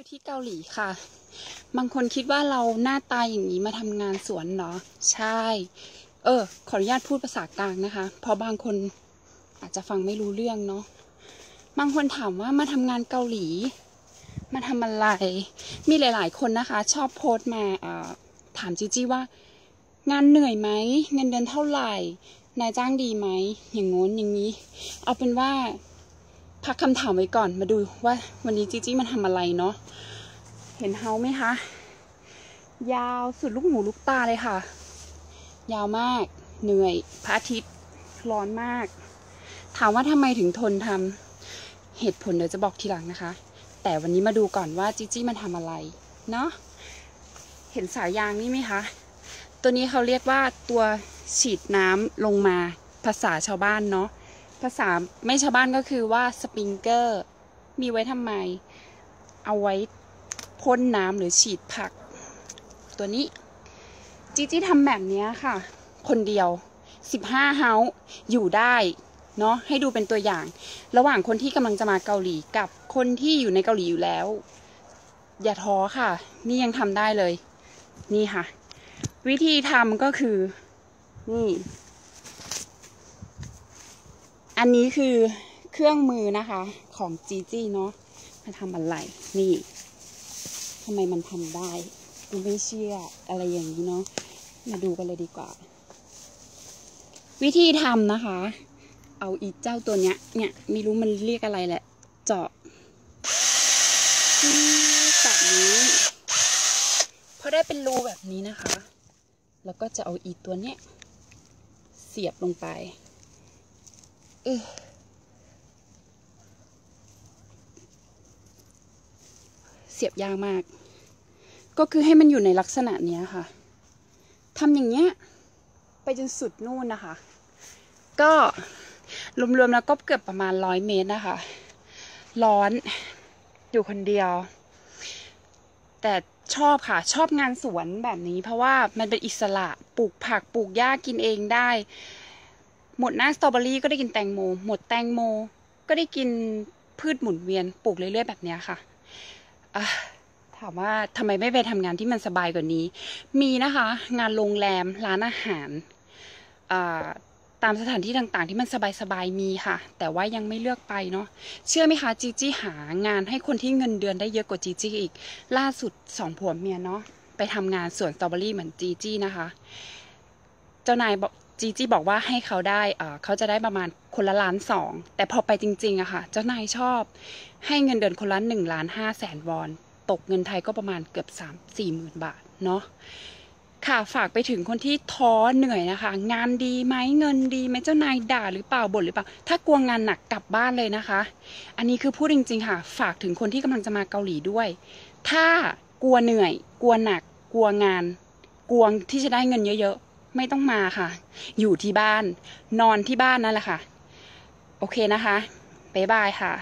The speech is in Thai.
อยู่ที่เกาหลีค่ะ บางคนคิดว่าเราหน้าตายอย่างนี้มาทำงานสวนเหรอใช่ เออ ขออนุญาตพูดภาษากลางนะคะ เพราะบางคนอาจจะฟังไม่รู้เรื่องเนาะ บางคนถามว่ามาทำงานเกาหลี มาทำอะไร มีหลาย ๆ คนนะคะ ชอบโพสต์มาอ่าถามจีจี้ว่า งานเหนื่อยไหม เงินเดือนเท่าไหร่ นายจ้างดีไหม อย่างงู้นอย่างนี้ เอาเป็นว่า พักคำถามไว้ก่อนมาดูว่าวันนี้จีจี้มันทำอะไรเนาะเห็นเฮาไหมคะ ยาวสุดลูกหูลูกตาเลยค่ะ ยาวมากเหนื่อยพระอาทิตย์ร้อนมาก ถามว่าทำไมถึงทนทำเหตุผลเดี๋ยวจะบอกทีหลังนะคะ แต่วันนี้มาดูก่อนว่าจีจี้มันทำอะไรเนาะเห็นสายยางนี่ไหมคะ ตัวนี้เขาเรียกว่าตัวฉีดน้ำลงมาภาษาชาวบ้านเนาะ ภาษาไม่ชาวบ้านก็คือว่าสปริงเกอร์ มีไว้ทำไม เอาไว้พ่นน้ำหรือฉีดผัก ตัวนี้ จีจี้ทำแบบนี้ค่ะ คนเดียว 15เฮาส์อยู่ได้เนาะให้ดูเป็นตัวอย่าง ระหว่างคนที่กำลังจะมาเกาหลีกับคนที่อยู่ในเกาหลีอยู่แล้ว อย่าท้อค่ะ นี่ยังทำได้เลย นี่ค่ะ วิธีทำก็คือ นี่ อันนี้คือเครื่องมือนะคะของจีจี้เนาะมาทำอะไร นี่ทำไมมันทำได้กูไม่เชื่ออะไรอย่างนี้เนาะมาดูกันเลยดีกว่า วิธีทำนะคะ เอาอีเจ้าตัวเนี้ย เนี่ยไม่รู้มันเรียกอะไรแหละ เจาะที่แบบนี้พอได้เป็นรูแบบนี้นะคะ แล้วก็จะเอาอีตัวเนี้ย เสียบลงไป เสียบยากมาก ก็คือให้มันอยู่ในลักษณะเนี้ยค่ะทำอย่างเงี้ย ไปจนสุดนู่นนะคะ ก็รวมๆแล้วก็เกือบประมาณร้อยเมตรนะคะ ร้อนอยู่คนเดียว แต่ชอบค่ะ ชอบงานสวนแบบนี้ เพราะว่ามันเป็นอิสระปลูกผักปลูกหญ้ากินเองได้ หมดหน้าสตรอเบอรี่ก็ได้กินแตงโม หมดแตงโม ก็ได้กินพืชหมุนเวียนปลูกเรื่อยๆแบบนี้ค่ะถามว่าทำไมไม่ไปทำงานที่มันสบายกว่านี้ มีนะคะ งานโรงแรมร้านอาหารตามสถานที่ต่างๆ ที่มันสบายๆมีค่ะ แต่ว่ายังไม่เลือกไปเนาะเชื่อไหมคะจีจี้หางานให้คนที่เงินเดือนได้เยอะกว่าจีจี้อีก ล่าสุดสองผัวเมียเนาะไปทำงานสวนสตรอเบอรี่เหมือนจีจี้นะคะ เจ้านายบอก จีจีบอกว่าให้เขาได้เขาจะได้ประมาณคนละล้านสองแต่พอไปจริงๆอะค่ะ เจ้านายชอบให้เงินเดือนคนละหนึ่งล้านห้าแสนวอน ตกเงินไทยก็ประมาณเกือบสามสี่หมื่นบาทเนาะค่ะฝากไปถึงคนที่ท้อเหนื่อยนะคะ งานดีไหมเงินดีไหมเจ้านายด่าหรือเปล่าบ่นหรือเปล่า ถ้ากลัวงานหนักกลับบ้านเลยนะคะ อันนี้คือพูดจริง ๆ ค่ะ ฝากถึงคนที่กำลังจะมาเกาหลีด้วย ถ้ากลัวเหนื่อย กลัวหนัก กลัวงาน กลัวที่จะได้เงินเยอะๆ ไม่ต้องมาค่ะ อยู่ที่บ้าน นอนที่บ้านนั่นแหละค่ะ โอเคนะคะ บ๊ายบายค่ะ